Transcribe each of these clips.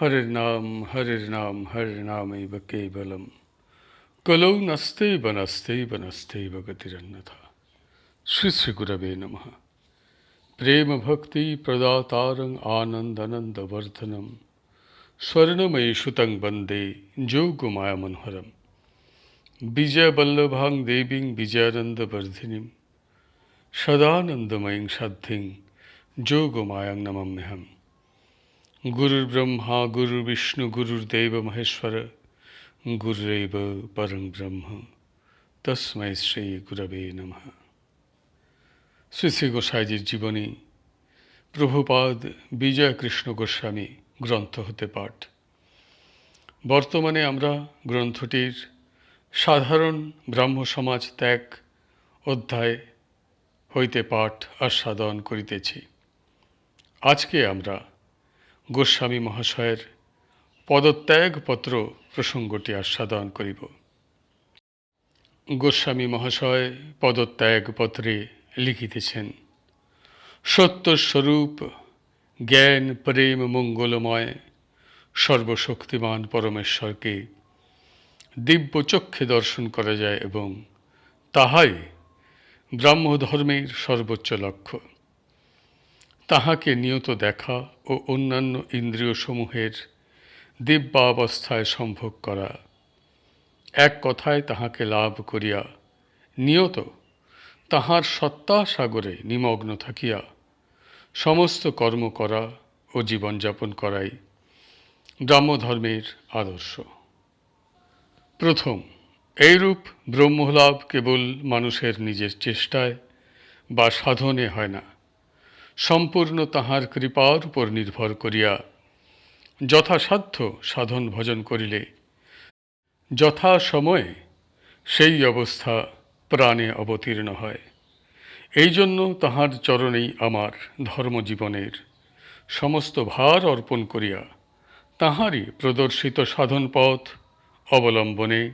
हरिर्नाम हरिर्नाम, हरिर्नामैव केवलम। कलौ नस्ते वनस्ते वनस्ते गतिरन्नथा। श्री श्री गुरवे नम। प्रेम भक्ति प्रदातारं आनन्दनन्दवर्धनं स्वर्णमयीषुतं वंदे विजय विजयवल्लभां देवीं विजयानन्दवर्धिनीं सदानन्दमयीं श्रद्धि जोगुमायां नमम्यहम। গুরুর বিষ্ণু গুরুর দেব মহেশ্বর গুরুরেব পরং ব্রহ্ম তস্মৈ শ্রী গুরবে নমঃ শ্রী শ্রী গোসাইজির জীবনী, প্রভুপাদ বিজয় কৃষ্ণ গোস্বামী গ্রন্থ হতে পাঠ। বর্তমানে আমরা গ্রন্থটির সাধারণ ব্রাহ্ম সমাজ ত্যাগ অধ্যায় হইতে পাঠ আস্বাদন করিতেছি। আজকে আমরা গোস্বামী মহাশয়ের পদত্যাগপত্র প্রসঙ্গটি আস্বাদন করিব। গোস্বামী মহাশয় পদত্যাগপত্রে লিখিতেছেন, সত্যস্বরূপ, জ্ঞান, প্রেম, মঙ্গলময়, সর্বশক্তিমান পরমেশ্বরকে দিব্য চক্ষে দর্শন করা যায় এবং তাহাই ব্রাহ্মধর্মের সর্বোচ্চ লক্ষ্য। তাহাকে নিয়ত দেখা ও অন্যান্য ইন্দ্রিয়সমূহের দিব্যাবস্থায় সম্ভোগ করা। এক কথায় তাহাকে লাভ করিয়া নিয়ত তাহার সত্তা সাগরে নিমগ্ন থাকিয়া সমস্ত কর্ম করা ও জীবনযাপন করাই ব্রাহ্মধর্মের আদর্শ। প্রথম, এইরূপ ব্রহ্মলাভ কেবল মানুষের নিজের চেষ্টায় বা সাধনে হয় না। সম্পূর্ণ তাহার কৃপার উপর নির্ভর করিয়া। যথাসাধ্য সাধন ভজন করিলে। যথা সময়ে সেই অবস্থা প্রাণে অবতীর্ণ হয়। এই জন্য তাহার চরণেই আমার ধর্মজীবনের সমস্ত ভার অর্পণ করিয়া তাহারই প্রদর্শিত সাধন পথ অবলম্বনে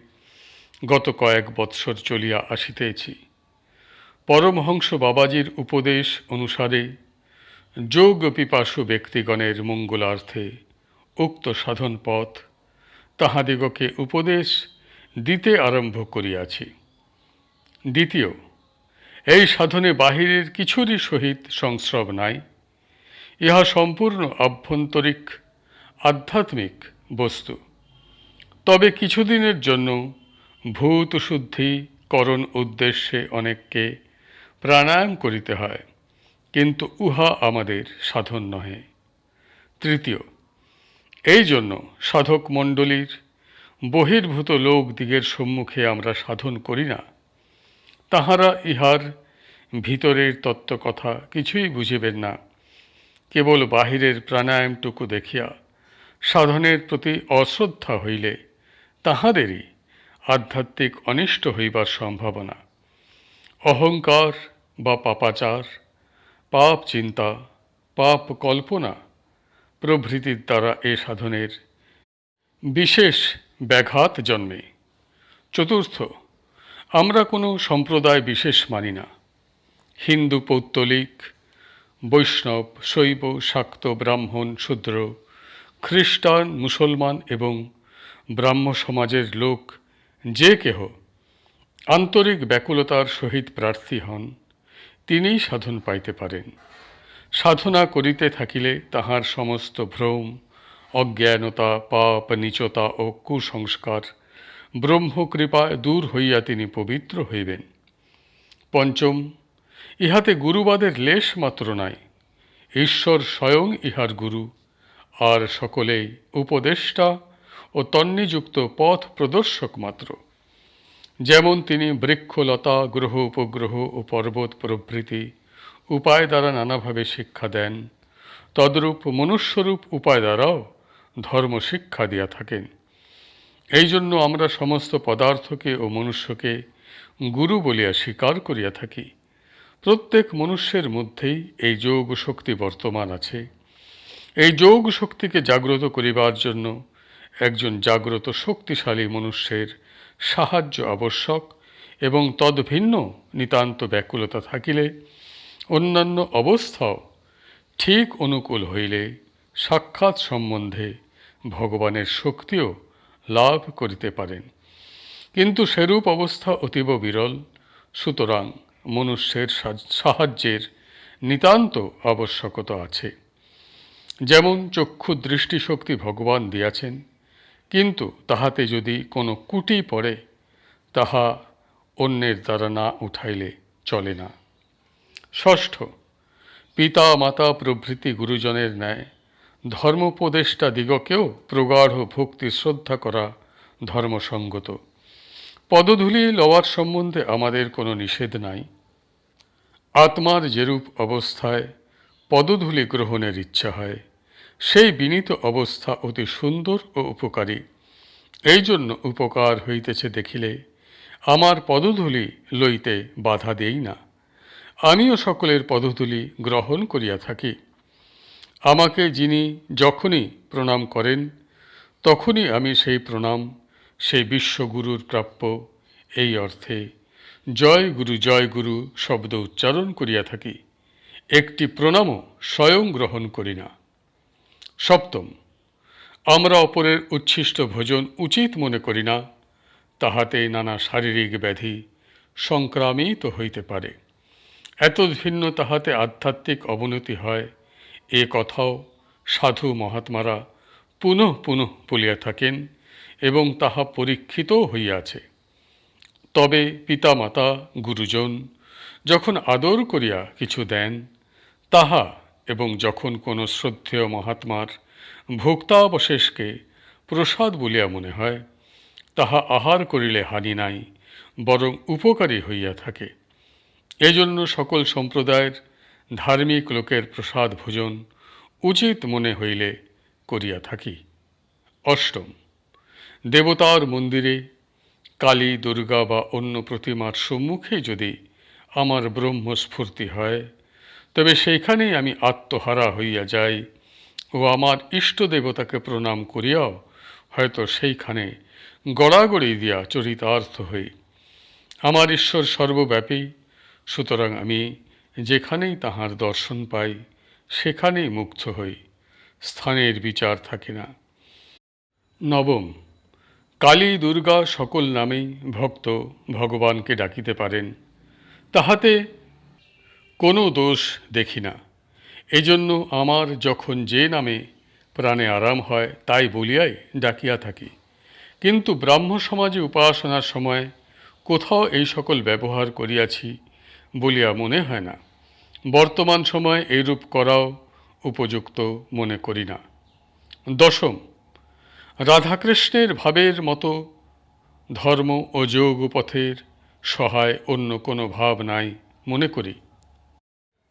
গত কয়েক বৎসর চলিয়া আসিতেছি। পরমহংস বাবাজির উপদেশ অনুসারে যোগ পিপাসু ব্যক্তিগণের মঙ্গলার্থে উক্ত সাধন পথ তাহাদিগকে উপদেশ দিতে আরম্ভ করিয়াছি। দ্বিতীয়, এই সাধনে বাহিরের কিছুরই সহিত সংস্রব নাই। ইহা সম্পূর্ণ আভ্যন্তরিক, আধ্যাত্মিক বস্তু। তবে কিছুদিনের জন্য ভূত শুদ্ধি করণ উদ্দেশ্যে অনেককে প্রাণায়াম করিতে হয়। কিন্তু উহা আমাদের সাধন নহে। তৃতীয়, এই জন্য সাধক মণ্ডলীর বহির্ভূত লোক দিগের সম্মুখে আমরা সাধন করি না। তাহারা ইহার ভিতরের তত্ত্ব কথা কিছুই বুঝিবেন না। কেবল বাহিরের প্রাণায়ামটুকু দেখিয়া সাধনের প্রতি অশ্রদ্ধা হইলে তাহাদেরই আধ্যাত্মিক অনিষ্ট হইবার সম্ভাবনা। অহংকার বা পাপাচার পাপ চিন্তা, পাপ কল্পনা প্রভৃতির দ্বারা এ সাধনের বিশেষ ব্যাঘাত জন্মে। চতুর্থ, আমরা কোনো সম্প্রদায় বিশেষ মানি না। হিন্দু, পৌত্তলিক, বৈষ্ণব, শৈব, শাক্ত, ব্রাহ্মণ, শূদ্র, খ্রিস্টান, মুসলমান এবং ব্রাহ্ম সমাজের লোক যে কেহ আন্তরিক ব্যাকুলতার সহিত প্রার্থী হন তিনিই সাধন পাইতে পারেন। সাধনা করিতে থাকিলে তাহার সমস্ত ভ্রম, অজ্ঞানতা, পাপ, নিচতা ও কুসংস্কার ব্রহ্মকৃপায় দূর হইয়া তিনি পবিত্র হইবেন। পঞ্চম, ইহাতে গুরুবাদের লেশ মাত্র নাই। ঈশ্বর স্বয়ং ইহার গুরু, আর সকলেই উপদেষ্টা ও তন্নিযুক্ত পথ প্রদর্শক মাত্র। যেমন তিনি বৃক্ষলতা গ্রহ, উপগ্রহ ও পর্বত প্রভৃতি উপায় দ্বারা নানাভাবে শিক্ষা দেন। তদ্রূপ মনুষ্যরূপ উপায় দ্বারাও ধর্ম শিক্ষা দিয়া থাকেন। এই জন্য আমরা সমস্ত পদার্থকে ও মনুষ্যকে গুরু বলিয়া স্বীকার করিয়া থাকি। প্রত্যেক মনুষ্যের মধ্যেই এই যোগ শক্তি বর্তমান আছে। এই যোগ শক্তিকে জাগ্রত করিবার জন্য একজন জাগ্রত শক্তিশালী মনুষ্যের সাহায্য আবশ্যক এবং তদ্ভিন্ন নিতান্ত ব্যাকুলতা থাকিলে অন্যান্য অবস্থাও ঠিক অনুকূল হইলে সাক্ষাৎ সম্বন্ধে ভগবানের শক্তিও লাভ করিতে পারেন। কিন্তু সেরূপ অবস্থা অতীব বিরল, সুতরাং মনুষ্যের সাহায্যের নিতান্ত আবশ্যকতা আছে। যেমন চক্ষু দৃষ্টিশক্তি ভগবান দিয়াছেন কিন্তু তাহাতে যদি কোনো কুটি পড়ে, তাহা অন্যের দ্বারা না উঠাইলে চলে না। ষষ্ঠ পিতা মাতা প্রভৃতি গুরুজনের ন্যায় ধর্মোপদেষ্টা দিগকেও প্রগাঢ় ভক্তি শ্রদ্ধা করা ধর্মসঙ্গত। পদধূলি লওয়ার সম্বন্ধে আমাদের কোনো নিষেধ নাই। আত্মার যেরূপ অবস্থায় পদধূলি গ্রহণের ইচ্ছা হয় সেই বিনীত অবস্থা অতি সুন্দর ও উপকারী। এই জন্য উপকার হইতেছে দেখিলে, আমার পদধূলি লইতে বাধা দেই না। আমিও সকলের পদধূলি গ্রহণ করিয়া থাকি। আমাকে যিনি যখনই প্রণাম করেন, তখনই আমি সেই প্রণাম, সেই বিশ্বগুরুর প্রাপ্য, এই অর্থে জয় গুরু জয় গুরু শব্দ উচ্চারণ করিয়া থাকি। একটি প্রণামও স্বয়ং গ্রহণ করি না। সপ্তম। আমরা অপরের উচ্ছিষ্ট ভোজন উচিত মনে করি না, তাহাতে নানা শারীরিক ব্যাধি সংক্রামিত হইতে পারে। এত ভিন্ন তাহাতে আধ্যাত্মিক অবনতি হয়, এ কথাও সাধু মহাত্মারা পুনঃ পুনঃ বলিয়া থাকেন এবং তাহা পরীক্ষিতও হইয়াছে। তবে পিতামাতা, গুরুজন যখন আদর করিয়া কিছু দেন, তাহা এবং যখন কোনো শ্রদ্ধেয় মহাত্মার ভোক্তাবশেষকে প্রসাদ বলিয়া মনে হয়, তাহা আহার করিলে হানি নাই, বরং উপকারী হইয়া থাকে। এজন্য সকল সম্প্রদায়ের ধার্মিক লোকের প্রসাদ ভোজন উচিত মনে হইলে করিয়া থাকি। অষ্টম, দেবতার মন্দিরে কালী, দুর্গা বা অন্য প্রতিমার সম্মুখে যদি আমার ব্রহ্মস্ফূর্তি হয় তবে সেইখানেই আমি আত্মহারা হইয়া যাই। ও আমার ইষ্ট দেবতাকে প্রণাম করিয়াও হয়তো সেইখানে গড়াগড়ি দিয়া চরিতার্থ হই। আমার ঈশ্বর সর্বব্যাপী, সুতরাং আমি যেখানেই তাহার দর্শন পাই, সেখানেই মুগ্ধ হই। স্থানের বিচার থাকে না। নবম, কালী দুর্গা সকল নামেই ভক্ত ভগবানকে ডাকিতে পারেন। তাহাতে কোনো দোষ দেখি না। এজন্য আমার যখন যে নামে প্রাণে আরাম হয়, তাই বলিয়াই ডাকিয়া থাকি। কিন্তু ব্রাহ্ম সমাজে উপাসনার সময় কোথাও এই সকল ব্যবহার করিয়াছি বলিয়া মনে হয় না। বর্তমান সময় এইরূপ করাও উপযুক্ত মনে করি না। দশম, রাধাকৃষ্ণের ভাবের মতো ধর্ম ও যোগ পথের সহায় অন্য কোনো ভাব নাই মনে করি।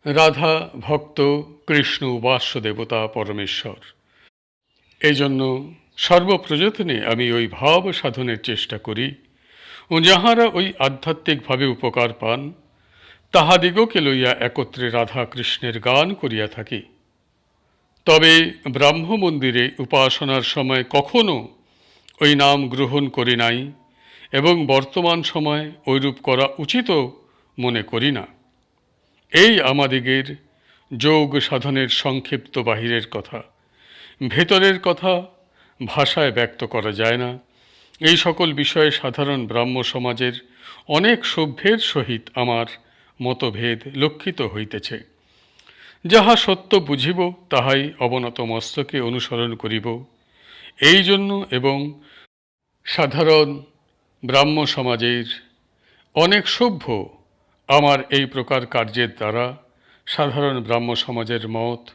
রাধা ভক্ত কৃষ্ণ উপাস্য দেবতা পরমেশ্বর। এই জন্য সর্বপ্রযত্নে আমি ওই ভাব সাধনের চেষ্টা করি, ও যাহারা ওই আধ্যাত্মিকভাবে উপকার পান, তাহাদিগকে লইয়া একত্রে রাধা কৃষ্ণের গান করিয়া থাকি। তবে ব্রাহ্ম মন্দিরে উপাসনার সময় কখনো ওই নাম গ্রহণ করি নাই এবং বর্তমান সময় ঐরূপ করা উচিত মনে করি না। এই আমাদিগের যোগ সাধনের সংক্ষিপ্ত বাহিরের কথা। ভেতরের কথা ভাষায় ব্যক্ত করা যায় না। এই সকল বিষয়ে সাধারণ ব্রাহ্ম সমাজের অনেক সভ্যের সহিত আমার মতভেদ লক্ষিত হইতেছে। যাহা সত্য বুঝিব, তাহাই অবনত মস্তকে অনুসরণ করিব। এই জন্য এবং সাধারণ ব্রাহ্ম সমাজের অনেক সভ্য আমার এই প্রকার কার্যের দ্বারা সাধারণ ব্রাহ্ম সমাজের মত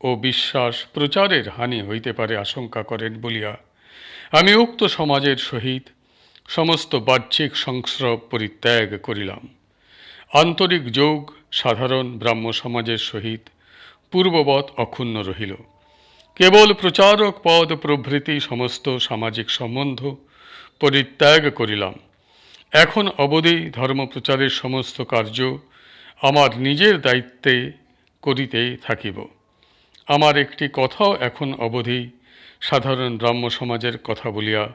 ও বিশ্বাস প্রচারের হানি হইতে পারে আশঙ্কা করেন বলিয়া আমি উক্ত সমাজের সহিত সমস্ত বাহ্যিক সংস্রব পরিত্যাগ করিলাম। আন্তরিক যোগ সাধারণ ব্রাহ্ম সমাজের সহিত পূর্ববৎ অক্ষুণ্ণ রহিল। কেবল প্রচারক পদ প্রভৃতি সমস্ত সামাজিক সম্বন্ধ পরিত্যাগ করিলাম। এখন অবধি ধর্মপ্রচারের সমস্ত কার্য আমার নিজের দায়িত্বে করিতে থাকিব। আমার একটি কথাও এখন অবধি সাধারণ ব্রাহ্ম সমাজের কথা বলিয়া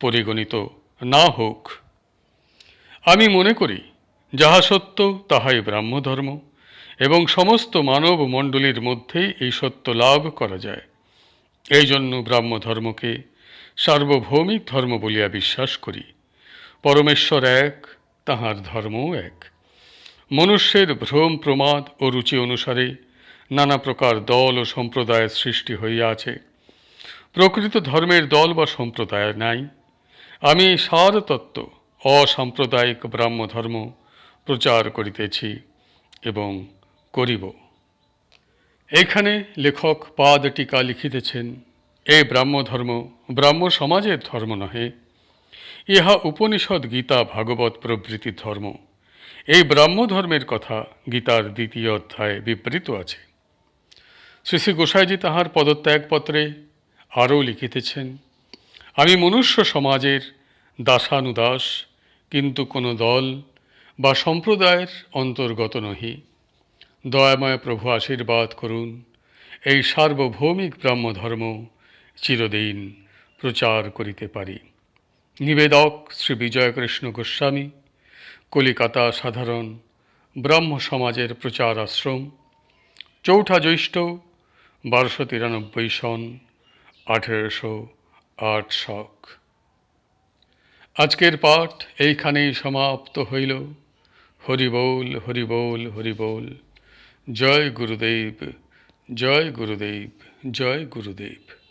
পরিগণিত না হোক। আমি মনে করি, যাহা সত্য তাহাই ব্রাহ্মধর্ম এবং সমস্ত মানব মণ্ডলীর মধ্যেই এই সত্য লাভ করা যায়। এই জন্য ব্রাহ্মধর্মকে সার্বভৌমিক ধর্ম বলিয়া বিশ্বাস করি। পরমেশ্বর এক, তাহার ধর্মও এক। মনুষ্যের ভ্রম প্রমাদ ও রুচি অনুসারে নানা প্রকার দল ও সম্প্রদায়ের সৃষ্টি হইয়াছে। প্রকৃত ধর্মের দল বা সম্প্রদায় নাই। আমি সারতত্ত্ব, অসাম্প্রদায়িক ব্রাহ্ম ধর্ম প্রচার করিতেছি এবং করিব। এখানে লেখক পাদ টিকা লিখিতেছেন, এ ব্রাহ্মধর্ম ব্রাহ্ম সমাজের ধর্ম নহে। ইহা উপনিষদ গীতা ভাগবত প্রভৃতি ধর্ম। এই ব্রাহ্মধর্মের কথা গীতার দ্বিতীয় অধ্যায়ে বিবৃত আছে। শ্রী শ্রী গোসাইজি তাহার পদত্যাগপত্রে আরও লিখিতেছেন, আমি মনুষ্য সমাজের দাসানুদাস, কিন্তু কোনো দল বা সম্প্রদায়ের অন্তর্গত নহি। দয়াময় প্রভু আশীর্বাদ করুন, এই সার্বভৌমিক ব্রাহ্মধর্ম চিরদিন প্রচার করিতে পারি। নিবেদক শ্রী বিজয়কৃষ্ণ গোস্বামী, কলিকাতা সাধারণ ব্রহ্ম সমাজের প্রচার আশ্রম, চৌঠা জ্যৈষ্ঠ, বারোশো তিরানব্বই সন, আঠেরোশো আট শক। আজকের পাঠ এইখানেই সমাপ্ত হইল। হরিবোল হরিবোল হরিবোল জয় গুরুদেব জয় গুরুদেব জয় গুরুদেব।